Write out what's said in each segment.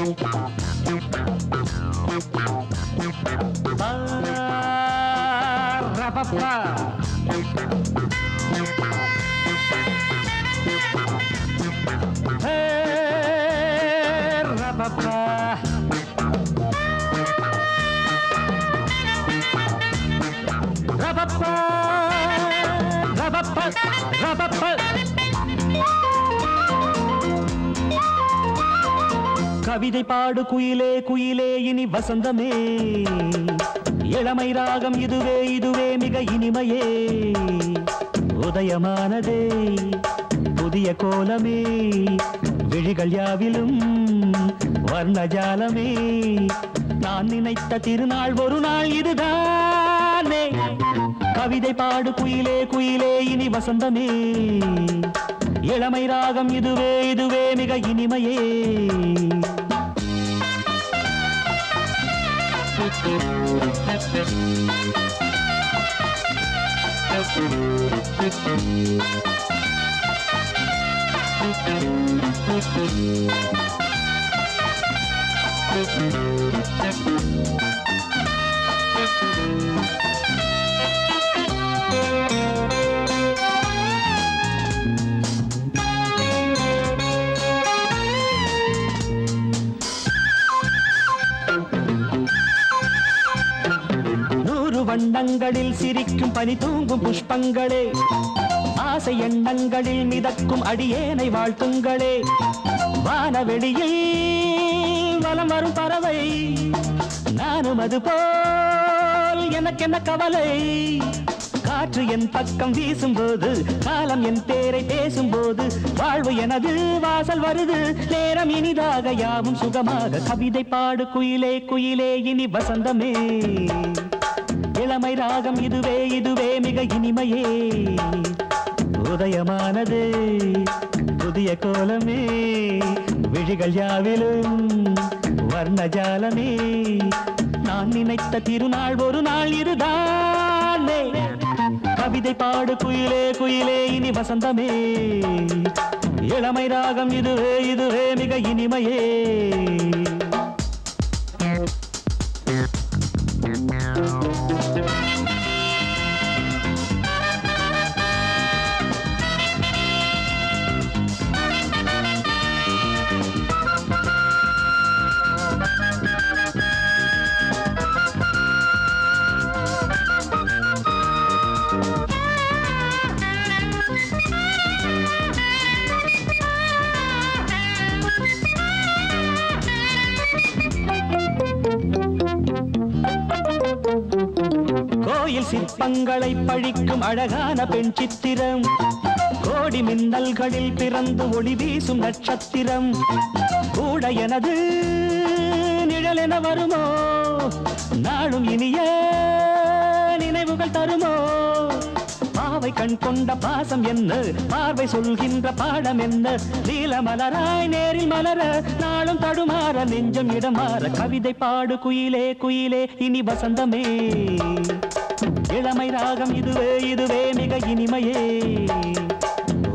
Hey, கவிதை பாடு குயிலே குயிலே இனி வசந்தமே. இளமை ராகம் இதுவே இதுவே மிக இனிமையே. உதயமானதே புதிய கோலமே. விழிகள் யாவிலும் வர்ணஜாலமே நான் நினைத்த திருநாள் ஒரு நாள் இதுதானே. கவிதை பாடு குயிலே குயிலே இனி வசந்தமே இளமை ராகம் இதுவே இதுவே மிக இனிமையே Thank you. வண்ணங்களில் சிரிக்கும் பனி தூங்கும் புஷ்பங்களே. ஆசை எண்ணங்களில் மிதக்கும் அடியேனை வாழ்த்துங்களே. வானவெளியில் வலம் வரும் பறவை. நானும் அது போல் எனக்கென்ன கவலை? காற்று என் பக்கம் வீசும்போது காலம் என் பேரை பேசும்போது வாழ்வு எனது வாசல் வருது. நேரம் இனிதாக யாவும் சுகமாக கவிதை பாடு. குயிலே குயிலே இனி வசந்தமே. இளமை ராகம் இதுவே இதுவே மிக இனிமையே. உதயமானது புதிய கோலமே. விழிகள் யாவிலும் வர்ணஜாலமே நான் நினைத்த திருநாள் ஒரு நாள் இதுதானே. கவிதை பாடு குயிலே குயிலே இனி வசந்தமே. இளமை ராகம் இதுவே இதுவே மிக இனிமையே. கோயில் சிற்பங்களை பழிக்கும் அழகான பெண் சித்திரம். கோடி மின்னல்களில் பிறந்து ஒளி வீசும் நட்சத்திரம். கூட எனது நிழல் என வருமோ? நாளும் இனிய நினைவுகள் தருமோ? பாவை கண் கொண்ட பாசம் என்ன? பார்வை சொல்கின்ற பாடம் என்ன? நீல மலராய் நேரில் மலர நாளும் தடுமாற நெஞ்சம் இடமாற. கவிதை பாடு குயிலே குயிலே இனி வசந்தமே. இளமை ராகம் இதுவே இதுவே மிக இனிமையே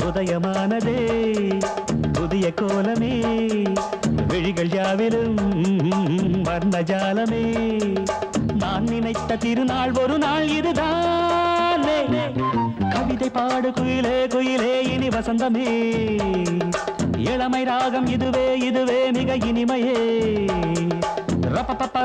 உதயமானதே புதிய கோலமே விழிகள் யாவிலும் வர்ணஜாலமே நான் நினைத்த திருநாள் ஒரு நாள் இதுதானே கவிதை பாடு குயிலே குயிலே இனி வசந்தமே இளமை ராகம் இதுவே இதுவே மிக இனிமையே ரப்பப்பப்ப